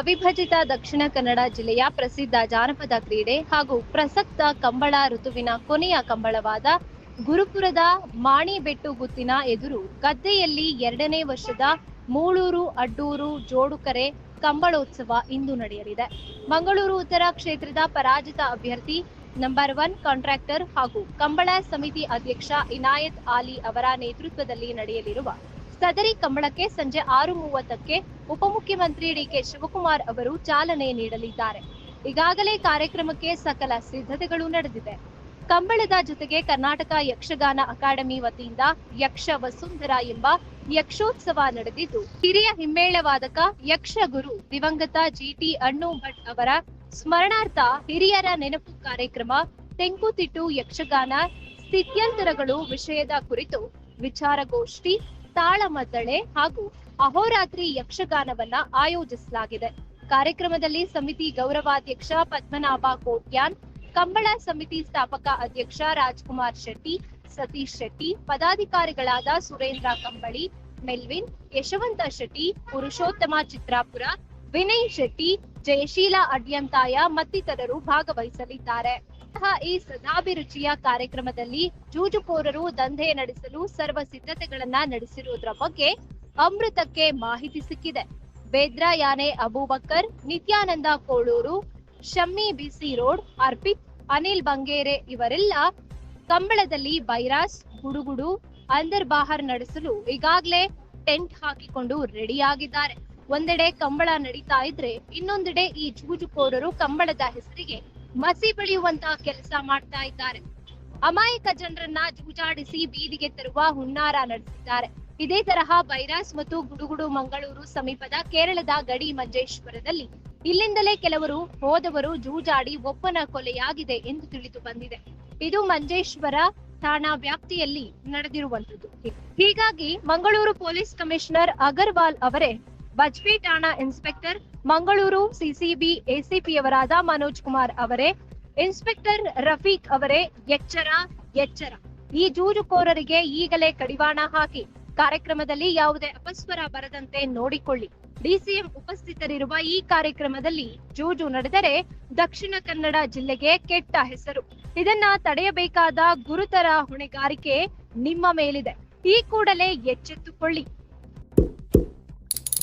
ಅವಿಭಜಿತ ದಕ್ಷಿಣ ಕನ್ನಡ ಜಿಲ್ಲೆಯ ಪ್ರಸಿದ್ಧ ಜಾನಪದ ಕ್ರೀಡೆ ಹಾಗೂ ಪ್ರಸಕ್ತ ಕಂಬಳ ಋತುವಿನ ಕೊನೆಯ ಕಂಬಳವಾದ ಗುರುಪುರದ ಮಾಣಿಬೆಟ್ಟು ಗುತ್ತಿನ ಎದುರು ಗದ್ದೆಯಲ್ಲಿ ಎರಡನೇ ವರ್ಷದ ಮೂಳೂರು ಅಡ್ಡೂರು ಜೋಡುಕರೆ ಕಂಬಳೋತ್ಸವ ಇಂದು ನಡೆಯಲಿದೆ. ಮಂಗಳೂರು ಉತ್ತರ ಕ್ಷೇತ್ರದ ಪರಾಜಿತ ಅಭ್ಯರ್ಥಿ ನಂಬರ್ ಒನ್ ಕಾಂಟ್ರಾಕ್ಟರ್ ಹಾಗೂ ಕಂಬಳ ಸಮಿತಿ ಅಧ್ಯಕ್ಷ ಇನಾಯತ್ ಆಲಿ ಅವರ ನೇತೃತ್ವದಲ್ಲಿ ನಡೆಯಲಿರುವ ಸದರಿ ಕಂಬಳಕ್ಕೆ ಸಂಜೆ ಆರು ಮೂವತ್ತಕ್ಕೆ ಉಪಮುಖ್ಯಮಂತ್ರಿ ಡಿಕೆ ಶಿವಕುಮಾರ್ ಅವರು ಚಾಲನೆ ನೀಡಲಿದ್ದಾರೆ. ಈಗಾಗಲೇ ಕಾರ್ಯಕ್ರಮಕ್ಕೆ ಸಕಲ ಸಿದ್ಧತೆಗಳು ನಡೆದಿದೆ. ಕಂಬಳದ ಜೊತೆಗೆ ಕರ್ನಾಟಕ ಯಕ್ಷಗಾನ ಅಕಾಡೆಮಿ ವತಿಯಿಂದ ಯಕ್ಷ ವಸುಂಧರ ಎಂಬ ಯಕ್ಷೋತ್ಸವ ನಡೆದಿದ್ದು, ಹಿರಿಯ ಹಿಮ್ಮೇಳ ವಾದಕ ಯಕ್ಷ ಗುರು ದಿವಂಗತ ಜಿಟಿ ಅಣ್ಣು ಭಟ್ ಅವರ ಸ್ಮರಣಾರ್ಥ ಹಿರಿಯರ ನೆನಪು ಕಾರ್ಯಕ್ರಮ ತೆಂಕುತಿಟ್ಟು ಯಕ್ಷಗಾನ ಸ್ಥಿತ್ಯಂತರಗಳು ವಿಷಯದ ಕುರಿತು ವಿಚಾರಗೋಷ್ಠಿ ತಾಳಮದ್ದಳೆ ಹಾಗೂ ಅಹೋರಾತ್ರಿ ಯಕ್ಷಗಾನವನ್ನ ಆಯೋಜಿಸಲಾಗಿದೆ. ಕಾರ್ಯಕ್ರಮದಲ್ಲಿ ಸಮಿತಿ ಗೌರವಾಧ್ಯಕ್ಷ ಪದ್ಮನಾಭ ಕೋಟ್ಯಾನ್, ಕಂಬಳ ಸಮಿತಿ ಸ್ಥಾಪಕ ಅಧ್ಯಕ್ಷ ರಾಜ್ಕುಮಾರ್ ಶೆಟ್ಟಿ, ಸತೀಶ್ ಶೆಟ್ಟಿ, ಪದಾಧಿಕಾರಿಗಳಾದ ಸುರೇಂದ್ರ ಕಂಬಳಿ, ಮೆಲ್ವಿನ್, ಯಶವಂತ ಶೆಟ್ಟಿ, ಪುರುಷೋತ್ತಮ ಚಿತ್ರಾಪುರ, ವಿನಯ್ ಶೆಟ್ಟಿ, ಜಯಶೀಲ ಅಡ್ಯಂತಾಯ ಮತ್ತಿತರರು ಭಾಗವಹಿಸಲಿದ್ದಾರೆ. ಇಂತಹ ಈ ಸದಾಭಿರುಚಿಯ ಕಾರ್ಯಕ್ರಮದಲ್ಲಿ ಜೂಜುಕೋರರು ದಂಧೆ ನಡೆಸಲು ಸರ್ವ ಸಿದ್ಧತೆಗಳನ್ನ ನಡೆಸಿರುವುದರ ಬಗ್ಗೆ ಅಮೃತಕ್ಕೆ ಮಾಹಿತಿ ಸಿಕ್ಕಿದೆ. ಬೇದ್ರಾ ಯಾನೆ ಅಬೂಬಕ್ಕರ್ ನಿತ್ಯಾನಂದ ಕೋಳೂರು, ಶಮ್ಮಿ ಬಿಸಿ ರೋಡ್, ಅರ್ಪಿತ್, ಅನಿಲ್ ಬಂಗೇರೆ ಇವರೆಲ್ಲ ಕಂಬಳದಲ್ಲಿ ಬೈರಾಸ್, ಗುಡುಗುಡು, ಅಂದರ್ ಬಾಹರ್ ನಡೆಸಲು ಈಗಾಗಲೇ ಟೆಂಟ್ ಹಾಕಿಕೊಂಡು ರೆಡಿಯಾಗಿದ್ದಾರೆ. ಒಂದೆಡೆ ಕಂಬಳ ನಡೀತಾ ಇದ್ರೆ ಇನ್ನೊಂದೆಡೆ ಈ ಜೂಜುಕೋರರು ಕಂಬಳದ ಹೆಸರಿಗೆ ಮಸಿ ಬೆಳೆಯುವಂತಹ ಕೆಲಸ ಮಾಡ್ತಾ ಇದ್ದಾರೆ. ಅಮಾಯಕ ಜನರನ್ನ ಜೂಜಾಡಿಸಿ ಬೀದಿಗೆ ತರುವ ಹುನ್ನಾರ ನಡೆಸಿದ್ದಾರೆ. ಇದೇ ತರಹ ಬೈರಾಸ್ ಮತ್ತು ಗುಡುಗುಡು ಮಂಗಳೂರು ಸಮೀಪದ ಕೇರಳದ ಗಡಿ ಮಂಜೇಶ್ವರದಲ್ಲಿ ಇಲ್ಲಿಂದಲೇ ಕೆಲವರು ಹೋದವರು ಜೂಜಾಡಿ ಒಬ್ಬನ ಕೊಲೆಯಾಗಿದೆ ಎಂದು ತಿಳಿದು ಬಂದಿದೆ. ಇದು ಮಂಜೇಶ್ವರ ಠಾಣಾ ವ್ಯಾಪ್ತಿಯಲ್ಲಿ ನಡೆದಿರುವಂತದ್ದು ಹೀಗಾಗಿ ಮಂಗಳೂರು ಪೊಲೀಸ್ ಕಮಿಷನರ್ ಅಗರ್ವಾಲ್ ಅವರೇ ಬಜ್ಪಿ ಠಾಣಾ ಇನ್ಸ್ಪೆಕ್ಟರ್ ಮಂಗಳೂರು ಸಿಸಿಬಿ ಎಸಿಪಿಯವರಾದ ಮನೋಜ್ ಕುಮಾರ್ ಅವರೇ, ಇನ್ಸ್ಪೆಕ್ಟರ್ ರಫೀಕ್ ಅವರೇ, ಎಚ್ಚರ ಎಚ್ಚರ. ಈ ಜೂಜುಕೋರರಿಗೆ ಈಗಲೇ ಕಡಿವಾಣ ಹಾಕಿ, ಕಾರ್ಯಕ್ರಮದಲ್ಲಿ ಯಾವುದೇ ಅಪಸ್ವರ ಬರದಂತೆ ನೋಡಿಕೊಳ್ಳಿ. ಡಿಸಿಎಂ ಉಪಸ್ಥಿತರಿರುವ ಈ ಕಾರ್ಯಕ್ರಮದಲ್ಲಿ ಜೂಜು ನಡೆದರೆ ದಕ್ಷಿಣ ಕನ್ನಡ ಜಿಲ್ಲೆಗೆ ಕೆಟ್ಟ ಹೆಸರು. ಇದನ್ನ ತಡೆಯಬೇಕಾದ ಗುರುತರ ಹೊಣೆಗಾರಿಕೆ ನಿಮ್ಮ ಮೇಲಿದೆ. ಈ ಕೂಡಲೇ ಎಚ್ಚೆತ್ತುಕೊಳ್ಳಿ.